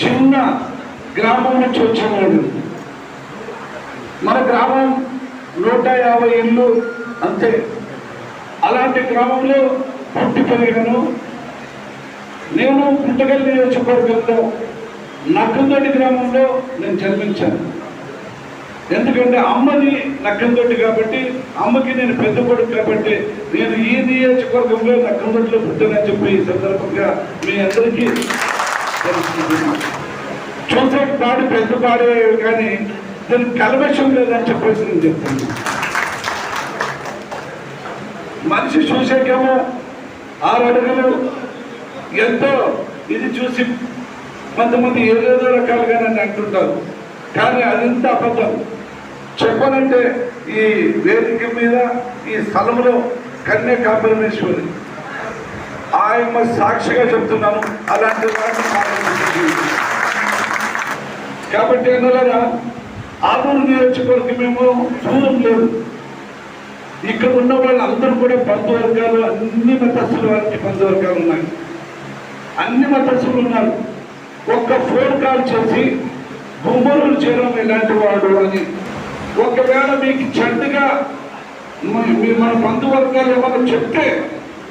చిన్న గ్రామం నుంచి వచ్చేవాడు మన గ్రామం నూట యాభై ఇళ్ళు అంతే. అలాంటి గ్రామంలో పుట్టి పెరిగాను. నేను పుట్టగల్ నియోజకవర్గంలో నక్కందొడ్డి గ్రామంలో నేను జన్మించాను. ఎందుకంటే అమ్మని నక్కందొడ్డి కాబట్టి అమ్మకి నేను పెద్ద కొడుకు కాబట్టి నేను ఈ నియోజకవర్గంలో నక్కందొడ్డిలో పుట్టానని చెప్పి ఈ సందర్భంగా మీ అందరికీ చూసే పాడు పెద్ద పాడే కానీ దానికి కలవశం లేదని చెప్పేసి నేను చెప్తాను. మనిషి చూసేకేమో ఆరు అడుగులు ఎంతో ఇది చూసి కొంతమంది ఏదేదో రకాలుగా నన్ను అంటుంటారు. కానీ అదంతా అబద్ధం. చెప్పాలంటే ఈ వేదిక మీద ఈ స్థలంలో కన్య కాంబినేశ్వరి ఆయమ్మ సాక్షిగా చెప్తున్నాను. అలాంటి కాబట్టి అందువల్ల ఆదూరు నియోజకవర్గమేమో దూరం లేదు. ఇక్కడ ఉన్న వాళ్ళందరూ కూడా బంధువర్గాలు అన్ని మతస్థుల వారికి బంధువర్గాలు ఉన్నాయి. అన్ని మతస్థులు ఉన్నారు. ఒక్క ఫోన్ కాల్ చేసి గుమ్మరులు చేయడం ఇలాంటి వాడు అని. ఒకవేళ మీకు చెడ్డగా మీ- మీ మన బంధువర్గాలు ఏమైనా చెప్తే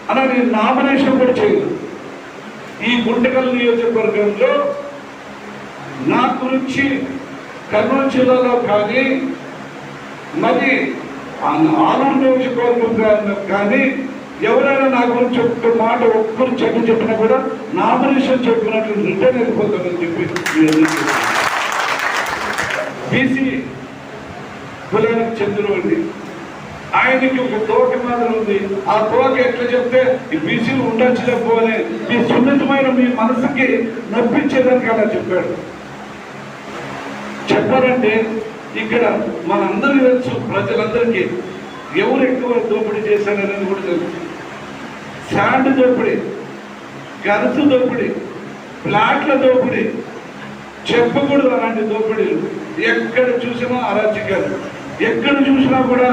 అలా నేను నామినేషన్ కూడా చేయను. ఈ గుంటకల్ నియోజకవర్గంలో నా గురించి కర్నూలు జిల్లాలో కానీ మరి ఆ ఆలూరు నియోజకవర్గం కానీ ఎవరైనా నా గురించి ఒక్క మాట ఒక్కరు చెప్పి చెప్పినా కూడా నామినేషన్ చెప్పినట్లు రిటర్న్ వెళ్ళిపోతామని చెప్పి బీసీ కులానికి చెందినవాడిని ఆయనకి ఒక తోక మాదిరి ఉంది. ఆ తోక ఎట్లా చెప్తే ఈ బీసీలు ఉండొచ్చు చెప్పు అని మీ సున్నితమైన మీ మనసుకి నప్పించేదానికి అలా చెప్పాడు. చెప్పారంటే ఇక్కడ మనందరికీ తెలుసు ప్రజలందరికీ ఎవరు ఎక్కువ దోపిడీ చేశారనేది కూడా తెలుసు. శాండ్ దోపిడీ గరుసు దోపిడీ ప్లాట్ల దోపిడీ చెప్పకూడదు అలాంటి దోపిడీలు ఎక్కడ చూసినా అరాచకాలు. ఎక్కడ చూసినా కూడా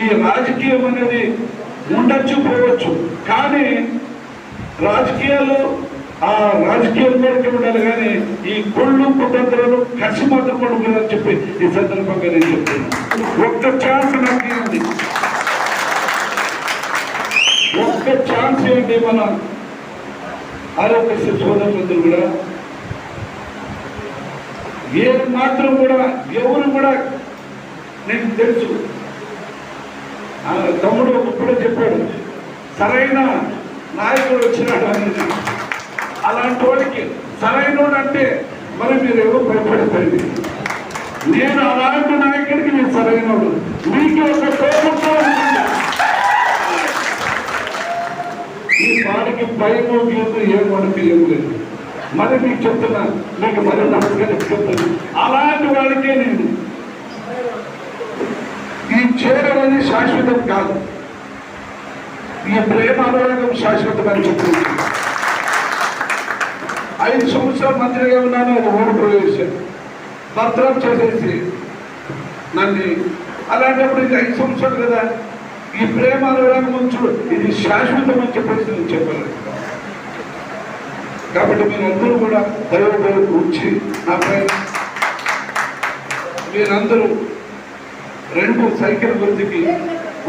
ఈ రాజకీయం అనేది ఉండొచ్చు పోవచ్చు. కానీ రాజకీయాలు ఆ రాజకీయాలు వరకు ఉండాలి కానీ ఈ కుళ్ళు కుటుంబాలు కసి మాత్రం పడుకుందని చెప్పి ఈ సందర్భంగా నేను చెప్తున్నాను. ఒక్క ఛాన్స్ నాకు ఉంది ఒక్క ఛాన్స్ ఏంటి మన ఆరోగ్య సోదరులందరూ కూడా. ఏ మాత్రం కూడా ఎవరు కూడా నేను తెలుసు. తమ్ముడు ఒకప్పుడు చెప్పాడు. సరైన నాయకుడు వచ్చినాడు అనేది. అలాంటి వాడికి సరైన అంటే మరి మీరు ఎవరు భయపడతారు నేను అలాంటి నాయకుడికి నేను సరైనడు. మీకు ఒక తోపుతో ఈ పాడికి భయం లేదు ఏం మనకి ఏం లేదు. మరి మీకు చెప్తున్నా మీకు మరి నమస్కారం చెప్తాను అలాంటి వాడికే నేను ఈ చేరడం అనేది శాశ్వతం కాదు. ఈ ప్రేమ అనురాగం శాశ్వతం అని చెప్పింది ఐదు సంవత్సరాలు మంత్రిగా ఉన్నాను అది ఓడిపోయేసాను భద్రం చేసేసి నన్ను అలాంటప్పుడు ఇది ఐదు సంవత్సరాలు కదా. ఈ ప్రేమ అనురాగం ఉంచు ఇది శాశ్వతం అని చెప్పేసి నేను చెప్పలేదు. కాబట్టి మీరందరూ కూడా దైవ ఉంచి నాపై మీరందరూ రెండు సైకిల్ గుర్తుకి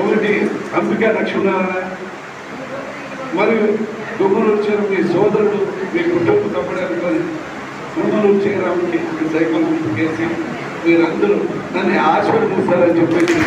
ఒకటి అంబికా లక్ష్మీనారాయణ. మరియు దుమ్మలు వచ్చారు మీ సోదరుడు మీ కుటుంబ సభ్యుడు అనుకొని దుమ్మలు సైకిల్ సైకిల్ చేసి మీరందరూ నన్ను ఆశీర్వదిస్తారని చెప్పేసి